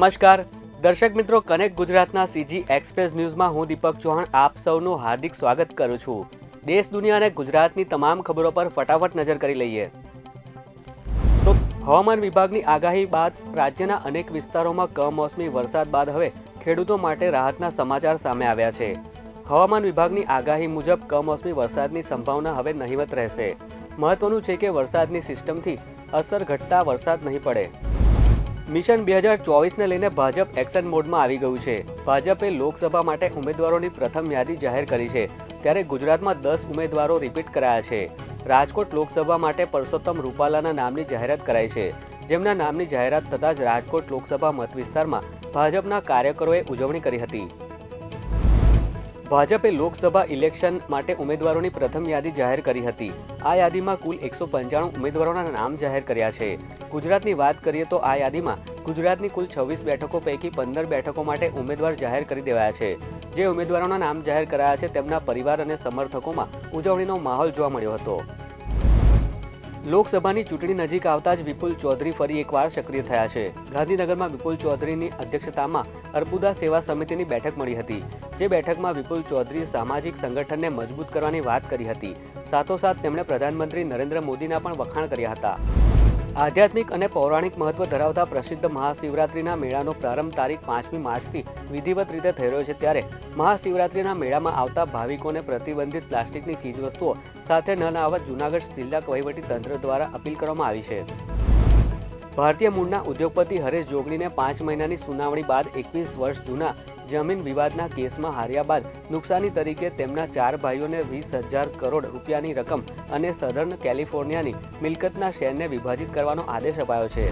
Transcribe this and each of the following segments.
નમસ્કાર. દર્શક મિત્રો, કનેક્ટ ગુજરાતના સીજી એક્સપ્રેસ ન્યૂઝમાં હું દીપક ચૌહાણ આપ સૌનું હાર્દિક સ્વાગત કરું છું. દેશ, દુનિયા અને ગુજરાતની તમામ ખબરો પર ફટાફટ નજર કરી લઈએ. તો હવામાન વિભાગની આગાહી બાદ રાજ્યના અનેક વિસ્તારોમાં કમોસમી વરસાદ બાદ હવે ખેડૂતો માટે રાહતના સમાચાર સામે આવ્યા છે. હવામાન વિભાગની આગાહી મુજબ કમોસમી વરસાદની સંભાવના હવે નહીવત રહેશે. મહત્વનું છે કે વરસાદની સિસ્ટમથી અસર ઘટતા વરસાદ નહીં પડે. મિશન બે હજાર ચોવીસને લઈને ભાજપ એક્શન મોડમાં આવી ગયું છે. ભાજપે લોકસભા માટે ઉમેદવારોની પ્રથમ યાદી જાહેર કરી છે, ત્યારે ગુજરાતમાં દસ ઉમેદવારો રિપીટ કરાયા છે. રાજકોટ લોકસભા માટે પરસોત્તમ રૂપાલાના નામની જાહેરાત કરાઈ છે. જેમના નામની જાહેરાત થતાં જ રાજકોટ લોકસભા મતવિસ્તારમાં ભાજપના કાર્યકરોએ ઉજવણી કરી હતી. ભાજપે લોકસભા ઇલેક્શન માટે ઉમેદવારોની પ્રથમ યાદી જાહેર કરી હતી. આ યાદીમાં કુલ એકસો પંચાણું ઉમેદવારોના નામ જાહેર કર્યા છે. ગુજરાતની વાત કરીએ તો આ યાદીમાં ગુજરાતની કુલ છવ્વીસ બેઠકો પૈકી પંદર બેઠકો માટે ઉમેદવાર જાહેર કરી દેવાયા છે. જે ઉમેદવારોના નામ જાહેર કરાયા છે, તેમના પરિવાર અને સમર્થકોમાં ઉજવણીનો માહોલ જોવા મળ્યો હતો. લોકસભાની ચૂંટણી નજીક આવતા જ વિપુલ ચૌધરી ફરી એકવાર સક્રિય થયા છે. ગાંધીનગરમાં વિપુલ ચૌધરીની અધ્યક્ષતામાં અર્બુદા સેવા સમિતિની બેઠક મળી હતી, જે બેઠકમાં વિપુલ ચૌધરીએ સામાજિક સંગઠનને મજબૂત કરવાની વાત કરી હતી. સાથોસાથ તેમણે પ્રધાનમંત્રી નરેન્દ્ર મોદીના પણ વખાણ કર્યા હતા. આધ્યાત્મિક અને પૌરાણિક મહત્વ ધરાવતા પ્રસિદ્ધ મહાશિવરાત્રિના મેળાનો પ્રારંભ તારીખ પાંચમી માર્ચથી વિધિવત રીતે થઈ રહ્યો છે ત્યારે મહાશિવરાત્રિના મેળામાં આવતા ભાવિકોને પ્રતિબંધિત પ્લાસ્ટિકની ચીજવસ્તુઓ સાથે ન લાવવા જૂનાગઢ જિલ્લા વહીવટી તંત્ર દ્વારા અપીલ કરવામાં આવી છે. ભારતીય મૂળના ઉદ્યોગપતિ હરેશ જોગણીને પાંચ મહિનાની સુનાવણી બાદ એકવીસ વર્ષ જૂના જમીન વિવાદના કેસમાં હાર્યા બાદ નુકસાની તરીકે તેમના ચાર ભાઈઓને વીસ હજાર કરોડ રૂપિયાની રકમ અને સધર્ન કેલિફોર્નિયાની મિલકતના શેરને વિભાજિત કરવાનો આદેશ અપાયો છે.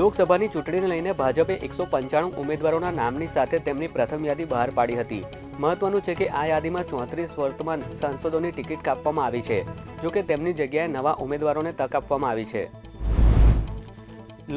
લોકસભાની ચૂંટણીને લઈને ભાજપે એકસો પંચાણું ઉમેદવારોના નામની સાથે તેમની પ્રથમ યાદી બહાર પાડી હતી. મહત્વનું છે કે આ યાદીમાં ચોત્રીસ વર્તમાન સાંસદોની ટિકિટ કાપવામાં આવી છે, જોકે તેમની જગ્યાએ નવા ઉમેદવારોને તક આપવામાં આવી છે.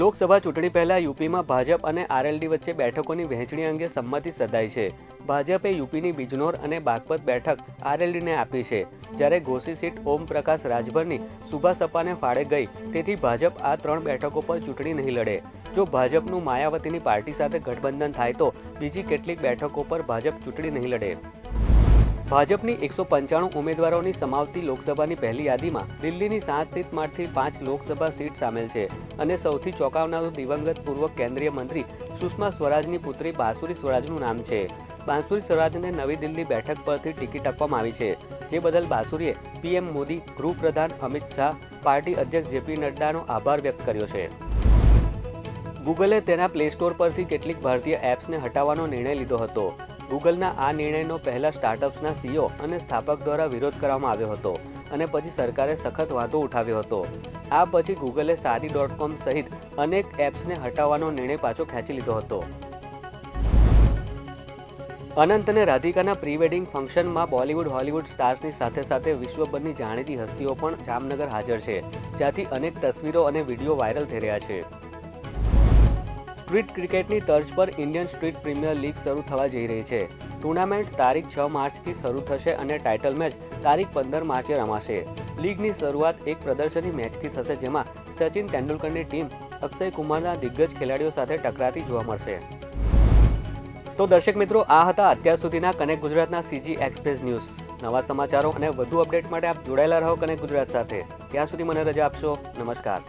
લોકસભા ચૂંટણી પહેલા યુપીમાં ભાજપ અને આરએલડી વચ્ચે બેઠકોની વહેંચણી અંગે સંમતિ સધાઈ છે. ભાજપે યુપીની બિજનોર અને બાગપત બેઠક આરએલડીને આપી છે. જ્યારે ઘોસી સીટ ઓમ પ્રકાશ રાજભરની સુભા સપાને ફાળે ગઈ, તેથી ભાજપ આ ત્રણ બેઠકો પર ચૂંટણી નહીં લડે. જો ભાજપનું માયાવતીની પાર્ટી સાથે ગઠબંધન થાય તો બીજી કેટલીક બેઠકો પર ભાજપ ચૂંટણી નહીં લડે. ભાજપની એકસો પંચાણું ઉમેદવારોની સમાવતી લોકસભાની પહેલી યાદીમાં દિલ્હીની સાત સીટમાંથી પાંચ લોકસભા સીટ સામેલ છે અને સૌથી ચોંકાવનારું દિવંગત પૂર્વ કેન્દ્રીય મંત્રી સુષ્મા સ્વરાજની પુત્રી બાંસુરી સ્વરાજનું નામ છે. બાંસુરી સ્વરાજને નવી દિલ્હી બેઠક પરથી ટિકિટ આપવામાં આવી છે. જે બદલ બાંસુરીએ પીએમ મોદી, ગૃહપ્રધાન અમિત શાહ, પાર્ટી અધ્યક્ષ જેપી નડ્ડાનો આભાર વ્યક્ત કર્યો છે. ગૂગલે તેના પ્લે સ્ટોર પરથી કેટલીક ભારતીય એપ્સને હટાવવાનો નિર્ણય લીધો હતો. ગૂગલના આ નિર્ણયનો પહેલા સ્ટાર્ટઅપ્સના સીઓ અને સ્થાપક દ્વારા વિરોધ કરવામાં આવ્યો હતો અને પછી સરકારે સખત વાંધો ઉઠાવ્યો હતો. આ પછી ગૂગલે સાદી ડોટ કોમ સહિત અનેક એપ્સને હટાવવાનો નિર્ણય પાછો ખેંચી લીધો હતો. અનંત અને રાધિકાના પ્રી વેડિંગ ફંક્શનમાં બોલિવૂડ, હોલિવૂડ સ્ટાર્સની સાથે સાથે વિશ્વભરની જાણીતી હસ્તીઓ પણ જામનગર હાજર છે, જ્યાંથી અનેક તસવીરો અને વીડિયો વાયરલ થઈ રહ્યા છે. સ્ટ્રીટ ક્રિકેટની તર્જ પર ઇન્ડિયન સ્ટ્રીટ પ્રીમિયર લીગ શરૂ થવા જઈ રહી છે. ટુર્નામેન્ટ તારીખ છ માર્ચથી શરૂ થશે અને ટાઇટલ મેચ તારીખ પંદર માર્ચે રમાશે. લીગની શરૂઆત એક પ્રદર્શની મેચથી થશે જેમાં સચિન તેંડુલકરની ટીમ અક્ષય કુમારના દિગ્ગજ ખેલાડીઓ સાથે ટકરાતી જોવા મળશે. તો દર્શક મિત્રો, આ હતા અત્યાર સુધીના કનેક્ટ ગુજરાતના સીજી એક્સપ્રેસ ન્યૂઝ નવા સમાચારો અને વધુ અપડેટ માટે આપ જોડાયેલા રહો કનેક્ટ ગુજરાત સાથે. ત્યાં સુધી મને રજા આપશો. નમસ્કાર.